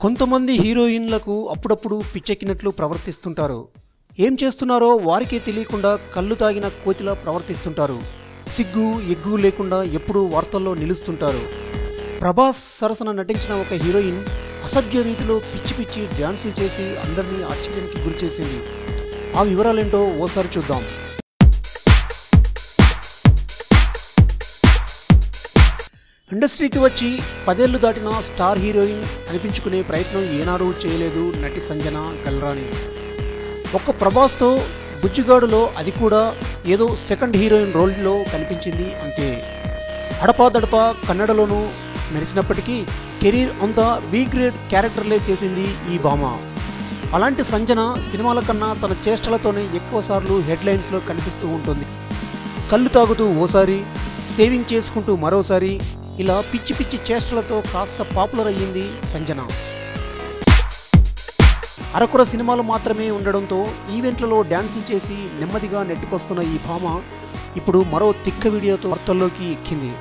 కొంతమంది హీరోయిన్లకు అప్పుడప్పుడు పిచ్చెక్కినట్లు ప్రవర్తిస్తుంటారు. ఏం చేస్తున్నారో వారికే తెలియకుండా కళ్ళు తాగిన కోతిలా ప్రవర్తిస్తుంటారు. సిగ్గు ఎగ్గు లేకుండా ఎప్పుడూ వార్తల్లో నిలుస్తుంటారు. ప్రభాస్ సరసన నటించిన ఒక హీరోయిన్ అసభ్య రీతిలో పిచ్చి పిచ్చి డ్యాన్సులు చేసి అందరినీ ఆశ్చర్యానికి గురిచేసింది. ఆ వివరాలేంటో ఓసారి చూద్దాం. ఇండస్ట్రీకి వచ్చి పదేళ్ళు దాటిన స్టార్ హీరోయిన్ అనిపించుకునే ప్రయత్నం ఏనాడూ చేయలేదు నటి సంజన గల్రాని. ఒక్క ప్రభాస్తో బుజ్జిగాడులో అది కూడా ఏదో సెకండ్ హీరోయిన్ రోల్లో కనిపించింది అంతే. అడపాదడపా కన్నడలోనూ మెరిసినప్పటికీ కెరీర్ అంతా బీ గ్రేడ్ క్యారెక్టర్లే చేసింది ఈ భామ. అలాంటి సంజన సినిమాల కన్నా తన చేష్టలతోనే ఎక్కువసార్లు హెడ్లైన్స్లో కనిపిస్తూ ఉంటుంది. కళ్ళు తాగుతూ ఓసారి సేవింగ్ చేసుకుంటూ మరోసారి ఇలా పిచ్చి పిచ్చి చేష్టలతో కాస్త పాపులర్ అయ్యింది సంజన. అరకుర సినిమాలు మాత్రమే ఉండడంతో ఈవెంట్లలో డ్యాన్సులు చేసి నెమ్మదిగా నెట్టుకొస్తున్న ఈ భామ ఇప్పుడు మరో తిక్క వీడియోతో వార్తల్లోకి ఎక్కింది.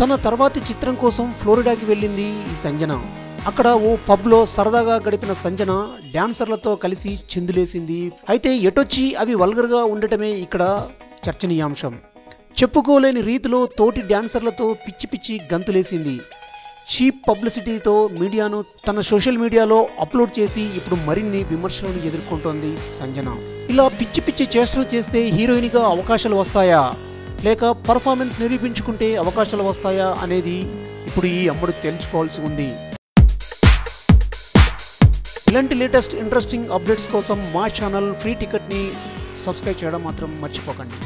తన తర్వాతి చిత్రం కోసం ఫ్లోరిడాకి వెళ్ళింది ఈ సంజన. అక్కడ ఓ పబ్లో సరదాగా గడిపిన సంజన డాన్సర్లతో కలిసి చిందులేసింది. అయితే ఎటొచ్చి అవి వల్గర్గా ఉండటమే ఇక్కడ చర్చనీయాంశం. చెప్పుకోలేని రీతిలో తోటి డ్యాన్సర్లతో పిచ్చి పిచ్చి గంతులేసింది. చీప్ పబ్లిసిటీతో మీడియాను తన సోషల్ మీడియాలో అప్లోడ్ చేసి ఇప్పుడు మరిన్ని విమర్శలను ఎదుర్కొంటోంది సంజన. ఇలా పిచ్చి పిచ్చి చేష్టలు చేస్తే హీరోయిన్గా అవకాశాలు వస్తాయా? లేక పర్ఫార్మెన్స్ నిరూపించుకుంటే అవకాశాలు వస్తాయా అనేది ఇప్పుడు ఈ అమ్మడు తెలుసుకోవాల్సి ఉంది. ఇలాంటి లేటెస్ట్ ఇంట్రెస్టింగ్ అప్డేట్స్ కోసం మా ఛానల్ ఫ్రీ టికెట్ని సబ్స్క్రైబ్ చేయడం మాత్రం మర్చిపోకండి.